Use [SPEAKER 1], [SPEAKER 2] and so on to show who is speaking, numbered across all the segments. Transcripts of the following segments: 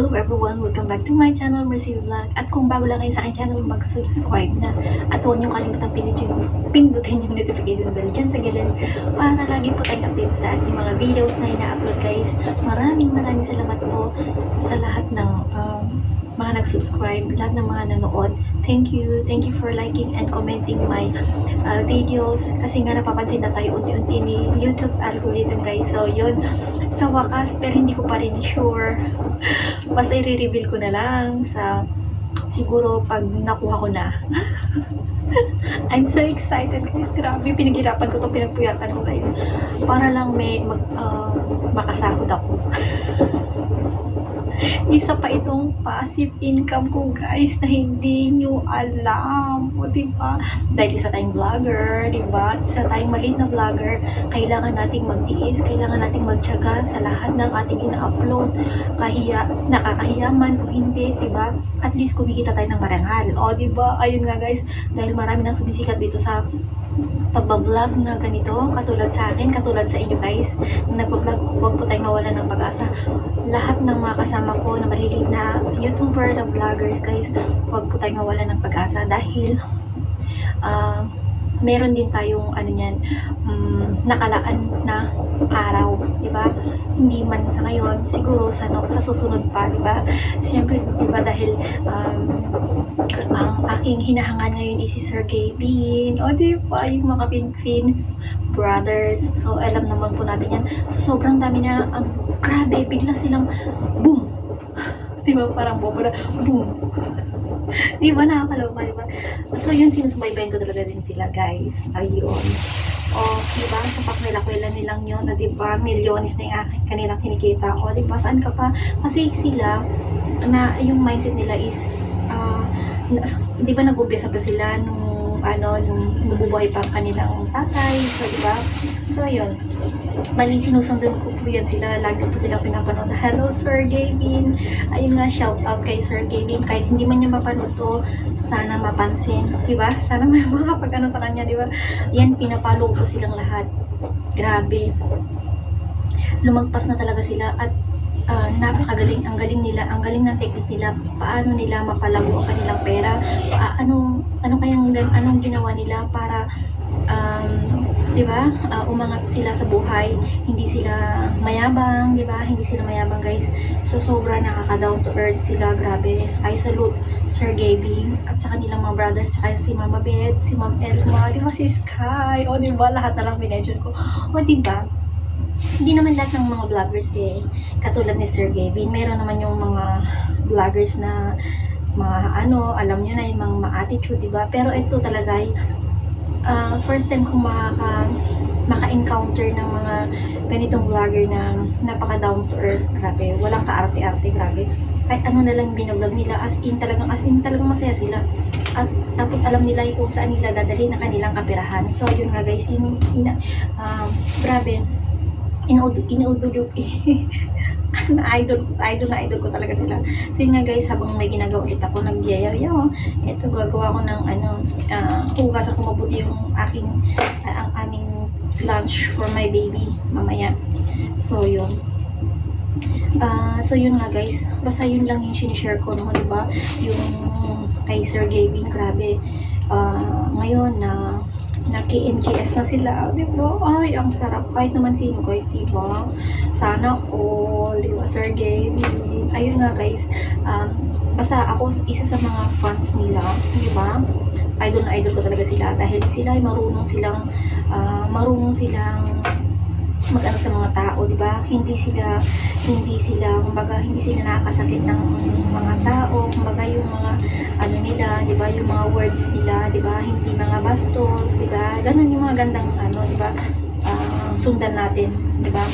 [SPEAKER 1] Hello everyone! Welcome back to my channel, Mercy Vlog. At kung bago lang kayo sa aking channel, mag-subscribe na. At huwag niyong kalimutan pindutin, pindutin yung notification bell dyan sa gilid para lagi po tayong update sa aking mga videos na ina-upload guys. Maraming maraming salamat po sa lahat ng um, mga nag-subscribe, lahat ng mga nanood. Thank you. Thank you for liking and commenting my uh, videos. Kasi nga napapansin na tayo unti-unti ni YouTube algorithm guys. So yun, sa wakas, pero hindi ko pa rin sure. Basta i-reveal ko na lang sa siguro pag nakuha ko na. I'm so excited guys. Grabe, pinaghirapan ko to, pinagpuyatan ko guys. Para lang may mag, uh, makasahod ako. Isa pa itong passive income ko guys na hindi nyo alam. O diba? Dahil isa tayong vlogger, diba? Isa tayong maliit na vlogger, kailangan nating magtiis, kailangan nating magtyaga sa lahat ng ating ina-upload. Kahiya, nakakahiya man o hindi, diba? At least kumikita tayo ng marangal. O diba? Ayun nga guys, dahil marami nang sumisikat dito sa pagbablog na ganito, katulad sa akin, katulad sa inyo guys, na nagbablog, huwag po tayong mawalan ng pag-asa. Lahat ng mga kasama ko na maliliit na YouTuber, na vloggers guys, huwag po tayong mawalan ng pag-asa dahil ah, meron din tayong ano niyan, um, nakalaan na araw, di ba? Hindi man sa ngayon, siguro sa no, sa susunod pa, di ba? Siyempre, di ba dahil um, ang aking hinahangan ngayon is si Sir Gavin. O, di ba? Yung mga Pinfin brothers. So, alam naman po natin yan. So, sobrang dami na, ang grabe, bigla silang boom! di ba? Parang bomba na, boom! di ba? Nakakaloka, di ba? So, yun, sinusubaybayan ko talaga din sila, guys. Ayun. O, di ba? Sa pakwela-kwela nilang yun, o, di ba? Milyones na yung aking kanilang kinikita. O, di ba? Saan ka pa? Kasi sila, na yung mindset nila is, na- di ba nag-umpisa pa sila nung, ano, nung nabubuhay pa ang kanilang tatay. So, di ba? So, ayun. Bali, sinusundan ko po yan sila. Lagi po sila pinapanood. Hello, Sir Gavin. Ayun nga, shout out kay Sir Gavin. Kahit hindi man niya mapanood to, sana mapansin. Di ba? Sana may makapag ano sa kanya, di ba? Yan, pinapalo ko silang lahat. Grabe. Lumagpas na talaga sila at ah, napakagaling ang galing nila ang galing ng technique nila. Paano nila mapalago ang kanilang pera? Pa, anong ano kayang anong ginawa nila para um, 'di ba? Ah, umangat sila sa buhay. Hindi sila mayabang 'di ba? Hindi sila mayabang guys. So sobra nakaka down to earth sila. Grabe. I salute Sir Gaby at sa kanilang mga brothers saka si Mama Beth si Ma'am Elma 'di ba? Si Sky. O 'di ba? Lahat na lang minention ko. O 'di ba hindi naman lahat ng mga vloggers eh, katulad ni Sir Gavin, meron naman yung mga vloggers na mga ano, alam nyo na yung mga ma-attitude, diba? Pero ito talaga ay ah, first time kong makaka, maka-encounter ng mga ganitong vlogger na napaka down to earth, grabe, walang kaarte-arte, grabe. Kahit ano na lang binablog nila, as in talagang, as in talagang masaya sila. At tapos alam nila yung kung saan nila dadalhin ang kanilang kapirahan. So yun nga guys, yun, ina, ah, grabe, inuudo, inuudo, na idol, idol na idol ko talaga sila. So yun nga guys, habang may ginagawa ulit ako, nagyayaw, ito gagawa ko ng ano, uh, hugasan ko mabuti yung aking, ah, ang aming lunch for my baby mamaya. So yun. Ah, so yun nga guys, basta yun lang yung sinishare ko noon, di ba? Yung kay Sir Gavin, grabe. Ah, ngayon na na KMGS na sila, di ba? Ay, ang sarap. Kahit naman sino guys, di ba? Sana all, di ba, Sir Gavin? Ayun nga guys, um, basta ako isa sa mga fans nila, di ba? Idol na idol ko talaga sila dahil sila ay marunong silang, ah, marunong silang mag-ano sa mga tao, di ba? Hindi sila, hindi sila, kumbaga, hindi sila nakakasakit ng mga tao, kumbaga yung mga, ano nila, di ba? Yung mga words nila, di ba? Hindi mga bastos, di ba? Ganun yung mga gandang, ano, di ba? Ah, sundan natin, di ba?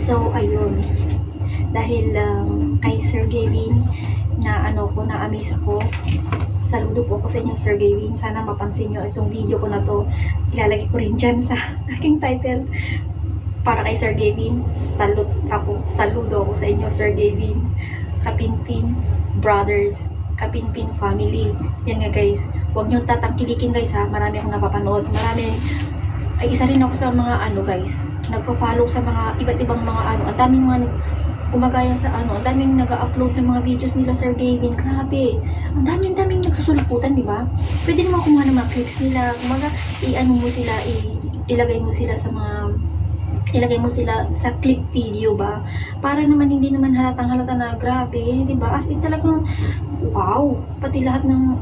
[SPEAKER 1] So, ayun. Dahil um, kay Sir Gavin, na ano ko, na-amaze ako, saludo po ako sa inyo, Sir Gavin. Sana mapansin nyo itong video ko na to. Ilalagay ko rin dyan sa aking title. Para kay Sir Gavin, salut ako, saludo ako sa inyo, Sir Gavin. Kapinpin Brothers, Kapinpin Family. Yan nga guys, huwag nyo tatangkilikin guys ha. Marami akong napapanood. Marami, ay isa rin ako sa mga ano guys, nagpa-follow sa mga iba't ibang mga ano. Ang daming mga gumagaya sa ano, ang daming nag-upload ng mga videos nila Sir Gavin. Grabe. Ang daming daming nagsusulputan, di ba? Pwede naman kumuha ng mga clips nila. Kumaga, i-ano mo sila, i- ilagay mo sila sa mga ilagay mo sila sa clip video ba para naman hindi naman halatang halata na grabe di ba as in talagang wow pati lahat ng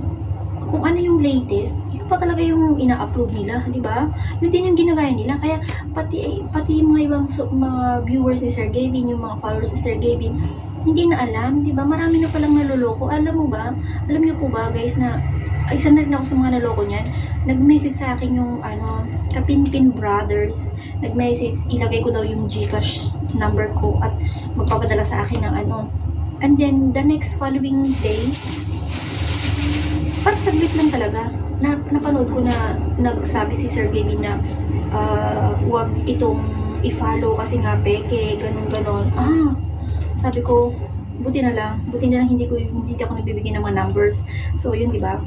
[SPEAKER 1] kung ano yung latest pa talaga yung ina-upload nila di ba? Yun din yung ginagaya nila. Kaya pati pati yung mga ibang so, mga viewers ni Sir Gavin yung mga followers ni Sir Gavin hindi na alam di ba? Marami na palang naloloko. Alam mo ba? Alam niyo po ba guys na isa na rin ako sa mga naloko niyan nag-message sa akin yung ano Kapinpin Brothers. Nag-message ilagay ko daw yung Gcash number ko at magpapadala sa akin ng ano. And then the next following day parang saglit lang talaga na, napanood ko na nagsabi si Sir Gavin na ah, wag itong i-follow kasi nga peke, ganun ganon. Ah, sabi ko, buti na lang, buti na lang hindi ko hindi ako nagbibigay ng mga numbers. So yun, di ba?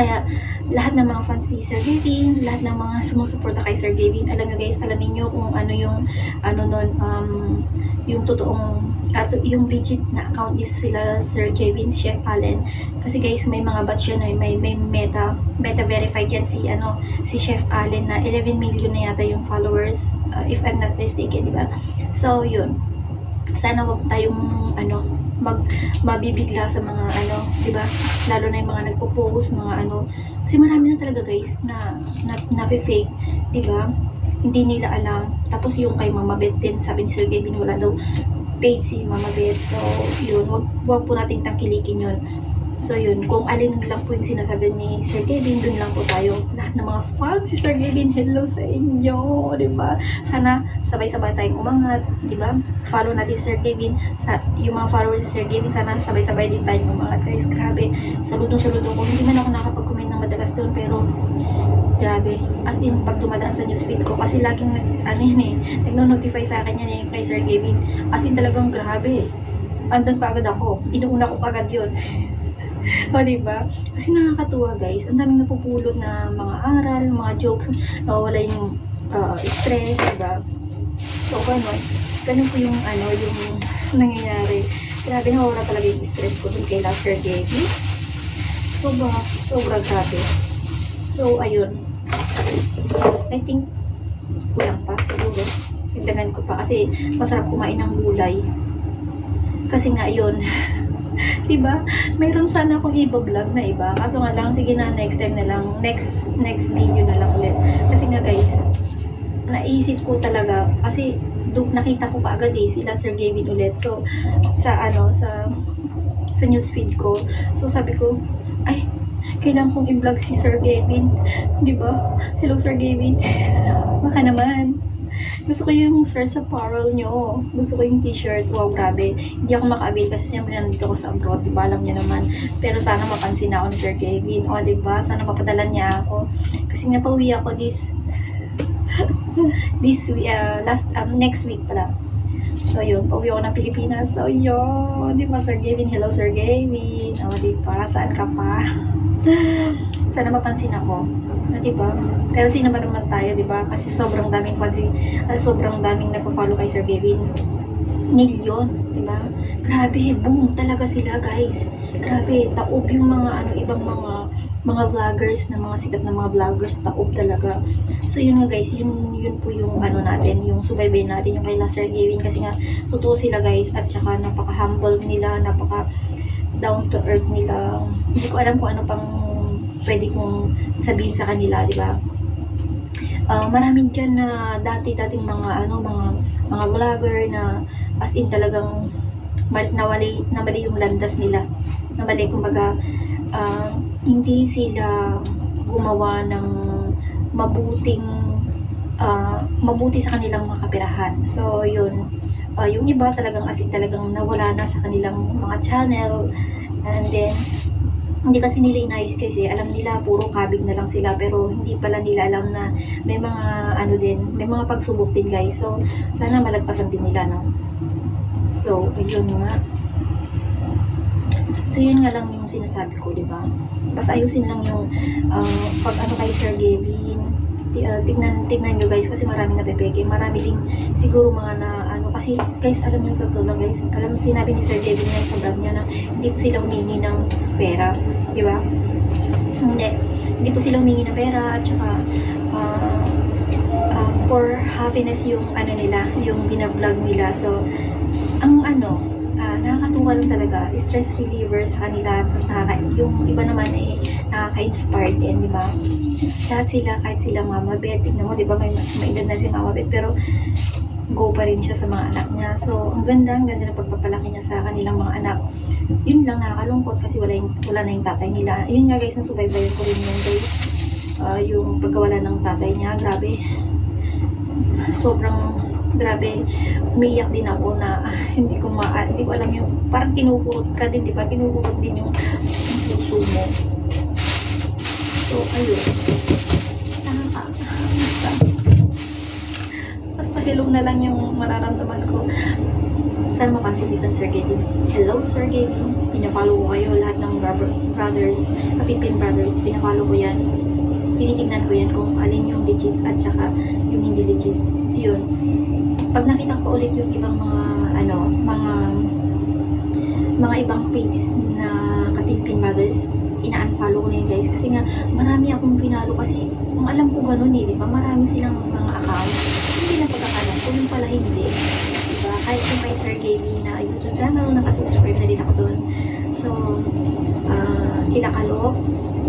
[SPEAKER 1] Kaya lahat ng mga fans ni Sir Gavin, lahat ng mga sumusuporta kay Sir Gavin, alam nyo guys, alamin nyo kung ano yung ano nun, um, yung totoong at yung legit na account is sila Sir Gavin Chef Allen. Kasi guys may mga batch yan may may meta meta verified yan si ano si Chef Allen na 11 million na yata yung followers uh, if I'm not mistaken di ba? So yun sana wag tayong ano mag mabibigla sa mga ano di ba? Lalo na yung mga nagpo-post mga ano. Kasi marami na talaga guys na na, na fake di ba? Hindi nila alam. Tapos yung kay Mama Bet din sabi ni Sir Gavin wala daw page si Mama Bet so yun wag, wag po nating tangkilikin yun So yun, kung alin lang po yung sinasabi ni Sir Kevin, dun lang po tayo. Lahat ng mga fans si Sir Kevin, hello sa inyo, di ba? Sana sabay-sabay tayong umangat, di ba? Follow natin si Sir Kevin, sa, yung mga followers ni Sir Kevin, sana sabay-sabay din tayong umangat. Guys, grabe, saludo-saludo ko. Hindi man ako nakapag-comment ng madalas doon, pero grabe. As in, pag dumadaan sa newsfeed ko, kasi laging, ano yan eh, nagno-notify sa akin yan eh, kay Sir Kevin. As in, talagang grabe. Andun pa agad ako. Inuuna ko agad yun. o, diba? Kasi nakakatuwa, guys. Ang daming napupulot na mga aral, mga jokes, nawawala yung uh, stress, diba? So, ganun. Ganun po yung, ano, yung nangyayari. Grabe, nawawala talaga yung stress ko dun kay Sir Gavin. Sobra, sobra grabe. So, ayun. I think, kulang pa siguro. Tindagan ko pa kasi masarap kumain ng gulay. Kasi nga yun, diba? Mayroon sana akong iba-vlog na iba. Kaso nga lang, sige na, next time na lang. Next, next video na lang ulit. Kasi nga guys, naisip ko talaga, kasi do, nakita ko pa agad eh, sila Sir Gavin ulit. So, sa ano, sa sa newsfeed ko. So, sabi ko, ay, kailangan kong i-vlog si Sir Gavin. Ba? Hello, Sir Gavin. Baka naman. Gusto ko yung shirts apparel nyo. Gusto ko yung t-shirt. Wow, grabe. Hindi ako maka-avail kasi siyempre nandito ako sa abroad. Diba? Alam niya naman. Pero sana mapansin ako ni Sir Kevin. O, diba? Sana mapadala niya ako. Kasi nga pauwi ako this this week, uh, last, um, next week pala. So, yun. Pauwi ako ng Pilipinas. So, yun. Di ba, Sir Gavin? Hello, Sir Gavin. O, di ba? Saan ka pa? Sana mapansin ako. O, di ba? Pero sino naman tayo, di ba? Kasi sobrang daming pansin, ah, sobrang daming nagpa-follow kay Sir Gavin. Milyon, di ba? Grabe, boom talaga sila, guys. Grabe, taob yung mga ano, ibang mga mga vloggers na mga sikat na mga vloggers taob talaga. So yun nga guys, yun yun po yung ano natin, yung subaybay natin yung kay Sir Gavin kasi nga totoo sila guys at saka napaka-humble nila, napaka down to earth nila. Hindi ko alam kung ano pang pwede kong sabihin sa kanila, di ba? Ah, maraming dyan na dati-dating mga ano, mga mga vlogger na as in talagang nawali, namali yung landas nila. Namali, kumbaga, ah, hindi sila gumawa ng mabuting ah, mabuti sa kanilang mga kapirahan. So, yun. Ah, yung iba talagang as in talagang nawala na sa kanilang mga channel. And then, hindi kasi nila inayos kasi alam nila puro kabig na lang sila pero hindi pala nila alam na may mga ano din, may mga pagsubok din guys. So, sana malagpasan din nila, no? So, ayun nga. So, yun nga lang yung sinasabi ko, di ba? Basta ayusin lang yung ah, pag ano kay Sir Gavin. Ah, tignan, tignan nyo guys kasi marami na pepeke. Marami ding siguro mga na kasi guys, alam niyo sa tulong guys, alam sinabi ni Sir Kevin nga sa vlog niya na hindi po sila humingi ng pera, di ba? Hindi. Hindi po sila humingi ng pera at saka ah, um, for happiness yung ano nila, yung binablog nila. So, ang ano, ah, nakakatuwa lang talaga, stress reliever sa kanila, tapos nakaka, yung iba naman eh, nakaka-inspire din, di ba? Lahat sila, kahit sila mama bet, mo, di ba, may, may edad na si mama bet, pero go pa rin siya sa mga anak niya. So, ang ganda, ang ganda ng pagpapalaki niya sa kanilang mga anak. Yun lang nakakalungkot kasi wala, yung, wala na yung tatay nila. Yun nga guys, nasubaybayan ko rin yun guys. Ah, yung pagkawala ng tatay niya, grabe. Sobrang grabe. Umiiyak din ako na ah, hindi ko ma hindi ko alam yung parang kinukurot ka din, di ba? Kinukurot din yung, yung puso mo. So, ayun. Nakaka, hello na lang yung mararamdaman ko. Sana mapansin dito Sir Gavin. Hello, Sir Gavin. Pinapalo ko kayo lahat ng brother, brothers, kapipin brothers. Pinapalo ko yan. Tinitingnan ko yan kung alin yung legit at saka yung hindi legit. Yun. Pag nakita ko ulit yung ibang mga, ano, mga mga ibang page na kapipin brothers, ina-unfollow ko na yun guys. Kasi nga, marami akong pinalo kasi kung alam ko ganun eh, di ba? Marami silang mga account. Hindi na pagkakalam ko, yung pala hindi. Diba? Kahit yung may Sir Gaby na YouTube channel, nakasubscribe na din ako doon. So, ah kila Kalop,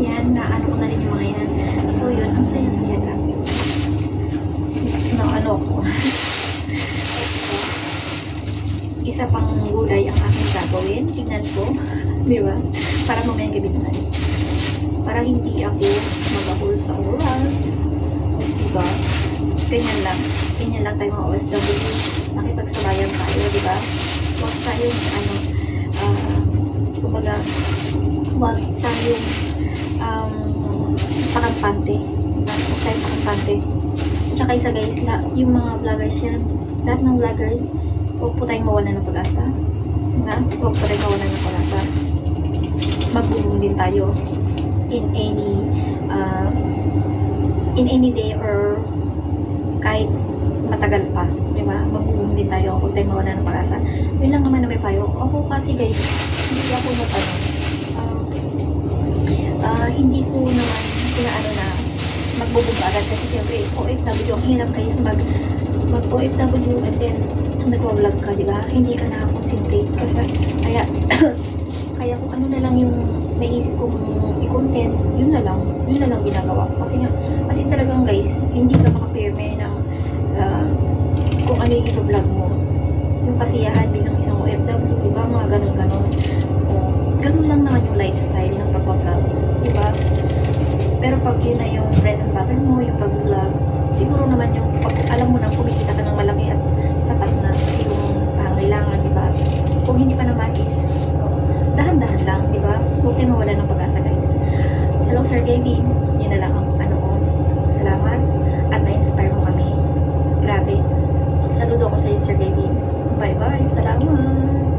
[SPEAKER 1] yan, na ano ko na rin yung mga yan. So, yun, ang saya-saya lang. Na ano ko. isa pang gulay ang aking gagawin. Tingnan ko. Di ba? Para mamayang gabi naman. Para hindi ako magahol sa oras. Ganyan lang. Ganyan lang tayo mga OFW. Nakipagsabayan tayo, di ba? Huwag tayong, ano, ah, kumbaga, huwag tayong um, pakampante. Diba? Huwag tayong pakampante. Tsaka isa guys, la, yung mga vloggers yan, lahat ng vloggers, huwag po tayong mawala ng pag-asa. Diba? Huwag po tayong mawala ng pag-asa. Mag-boom din tayo in any uh, in any day or kahit matagal pa, di ba? Mag-boom din tayo kung tayo mawala ng pag-asa. Yun lang naman na may payo. Ako kasi guys, hindi ako nag ano, ah, ah, hindi ko naman pinaano na magbubog agad kasi syempre OFW ang hirap guys mag mag OFW and then nagwa-vlog ka, di ba? Hindi ka na-concentrate kasi kaya kaya kung ano na lang yung naisip kong i-content, yun na lang, yun na lang ginagawa. Kasi nga, kasi talagang guys, hindi ka makapirme ng ah, kung ano yung ito-vlog mo. Yung kasiyahan bilang isang OFW, di ba? Mga ganun-ganon. O, ganun lang naman yung lifestyle ng pagpa-vlog, di ba? Pero pag yun na yung bread and butter mo, yung pag-vlog, siguro naman yung pag alam mo na kumikita ka ng malaki at sapat na iyong pangailangan, di ba? Kung hindi pa naman is, dahan-dahan lang, di ba? Huwag tayo mawala ng pag-asa, guys. Hello, Sir Gavin. Yun na lang ang ano ko. Salamat at na-inspire mo kami. Grabe. Saludo ko sa iyo, Sir Gavin. Bye-bye. Salamat.